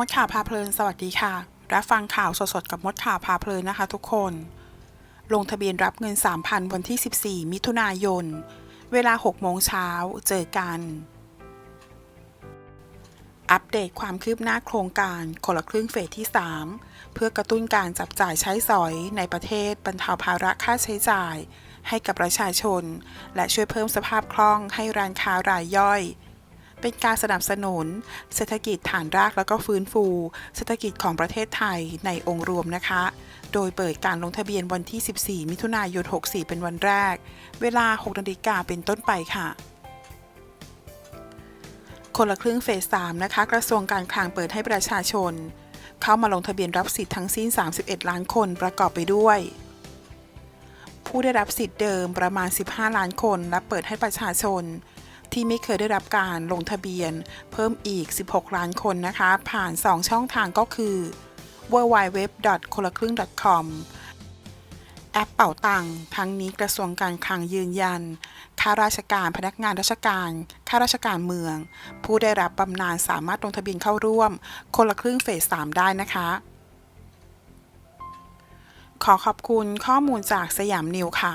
มดข่าวพาเพลิน สวัสดีค่ะ รับฟังข่าวสดๆ กับมดข่าวพาเพลินนะคะ ทุกคน ลงทะเบียนรับเงิน 3,000 วันที่ 14 มิถุนายน เวลา 6 โมงเช้า เจอกัน อัปเดตความคืบหน้าโครงการคนละครึ่งเฟสที่ 3 เพื่อกระตุ้นการจับจ่ายใช้สอยในประเทศบรรเทาภาระค่าใช้จ่าย ให้กับประชาชน และช่วยเพิ่มสภาพคล่องให้ร้านค้ารายย่อย เป็นการสนับสนุน เศรษฐกิจฐานรากแล้วก็ฟื้นฟู เศรษฐกิจของประเทศไทยในองค์รวมนะคะ โดยเปิดการลงทะเบียนวันที่ 14 มิถุนายน 64 เป็นวันแรก เวลา 6 นาฬิกาเป็นต้นไปค่ะคนละครึ่งเฟส3นะคะ กระทรวงการคลังเปิดให้ประชาชน เข้ามาลงทะเบียนรับสิทธิ์ทั้งสิ้น 31 ล้านคนประกอบไปด้วย ผู้ได้รับสิทธิ์เดิมประมาณ 15 ล้านคน และเปิดให้ประชาชน ที่ไม่เคยได้รับการลงทะเบียน เพิ่มอีก 16 ล้านคนนะคะ ผ่าน 2 ช่องทางก็คือ www. คนละครึ่ง .com แอปเป่าตังทั้งนี้กระทรวงการคลังยืนยัน ข้าราชการพนักงานราชการ ข้าราชการเมือง ผู้ได้รับบำนาญสามารถลงทะเบียนเข้าร่วม คนละครึ่งเฟส 3 ได้นะคะ ขอขอบคุณข้อมูลจากสยามนิวค่ะ